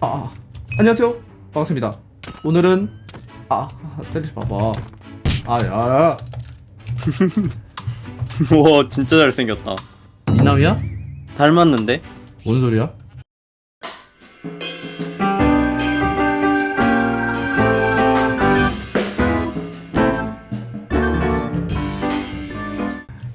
아, 아. 안녕하세요. 반갑습니다. 오늘은 아, 아, 때리지 마봐. 아, 야, 야. 우와 진짜 잘생겼다 이남이야? 닮았는데? 뭔 소리야?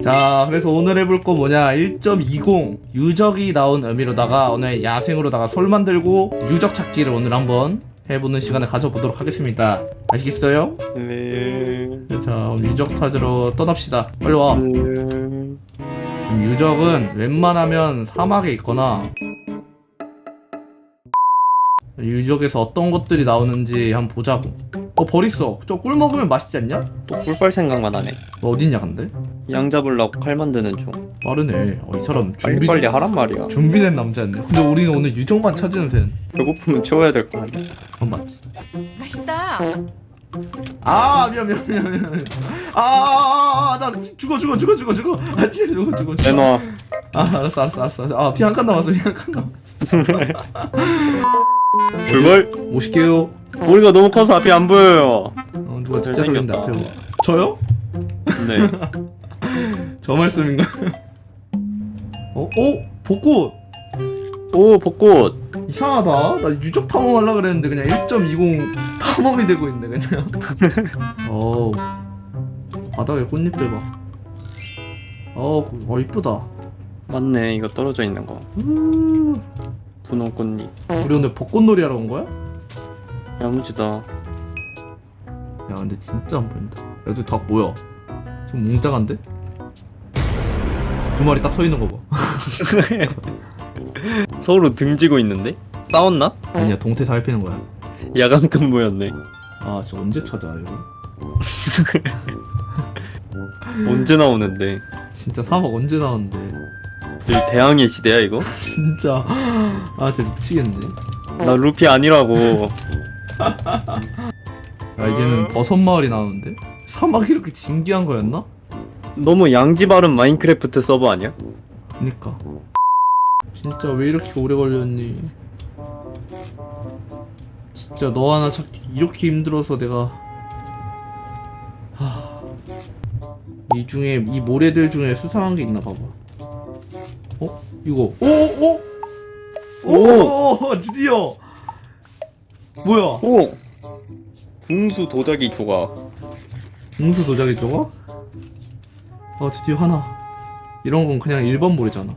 자, 그래서 오늘 해볼 거 뭐냐? 1.20 유적이 나온 의미로다가 오늘 야생으로다가 솔 만들고 유적 찾기를 오늘 한번 해보는 시간을 가져보도록 하겠습니다. 아시겠어요? 네... 자, 유적 찾으러 떠납시다. 빨리 와. 음... 지금 유적은 웬만하면 사막에 있거나 유적에서 어떤 것들이 나오는지 한번 보자고 어 버렸어. 저 꿀 먹으면 맛있지 않냐? 또 꿀빨 생각만 하네. 너 어딨냐 근데? 양 잡으려고 칼 만드는 중. 빠르네. 어, 이 사람 준비, 빨리빨리 하란 말이야. 준비된 남자였네 근데 우리는 오늘 유적만 찾으면 되는. 배고프면 채워야 될 거 아니야. 그건 맞지. 맛있다. 아 미안 미안 미안 미안 아나 죽어 죽어 죽어 죽어 죽어. 아 진짜 죽어 죽어 죽어. 내놔. 아 알았어 알았어 알았어 아피 한 칸 남았어 피 한 칸 남았어. 출발 모실게요 머리가 너무 커서 앞이 안 보여요 어, 누가 진짜 소리인데 잘생겼다. 앞에 봐. 저요? 네 저 말씀인가? 어? 어? 벚꽃! 오 벚꽃 이상하다. 나 유적 탐험하려 그랬는데 그냥 1.20 탐험이 되고 있네 그냥. 어우. 바닥에 꽃잎들 봐. 어, 어 이쁘다. 맞네 이거 떨어져 있는 거 음. 분홍 꽃잎 우리 오늘 벚꽃놀이 하러 온 거야? 야무지다 야 근데 진짜 안 보인다. 야, 저 닭 뭐야? 좀 웅장한데? 두 마리 딱 서 있는 거 봐. 서로 등지고 있는데? 싸웠나? 아니야 동태 살피는 거야. 야간 근무였네 아, 저 언제 찾아 이거? 언제 나오는데 진짜 사막 언제 나왔는데? 여기 대항해 시대야 이거? 진짜 아 진짜 미치겠네 나 루피 아니라고 아 이제는 버섯 마을이 나오는데 사막이 이렇게 진기한 거였나? 너무 양지 바른 마인크래프트 서버 아니야? 그니까 진짜 왜 이렇게 오래 걸렸니 진짜 너 하나 찾기 이렇게 힘들어서 내가 하... 이 중에 이 모래들 중에 수상한 게 있나 봐봐 어? 이거 오오오 오! 오! 드디어 뭐야 오! 궁수 도자기 조각 공수 도자기 저거? 아 드디어 하나 이런 건 그냥 일반 모래잖아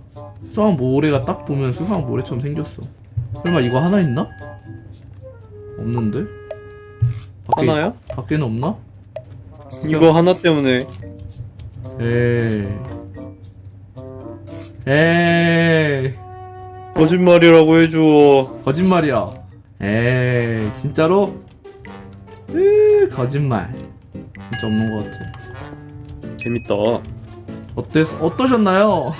수상한 모래가 딱 보면 수상한 모래처럼 생겼어 설마 이거 하나 있나? 없는데? 밖에, 하나야? 밖에는 없나? 이거 하나 때문에 에이 에이 거짓말이라고 해줘 거짓말이야 에이 진짜로? 으 거짓말 진짜 없는 것 같아 재밌다 어땠, 어떠셨나요?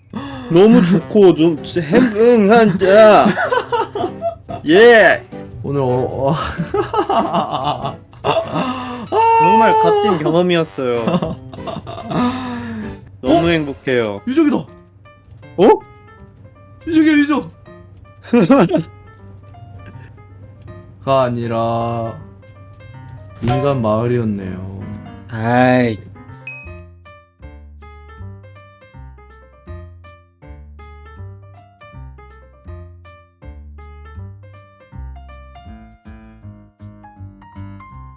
너무 좋고 좀 행응한 자 예! 오늘 어, 어... 정말 값진 경험이었어요 너무 행복해요 유적이다. 어? 유적이야 유적. 가 아니라 인간 마을이었네요. 아이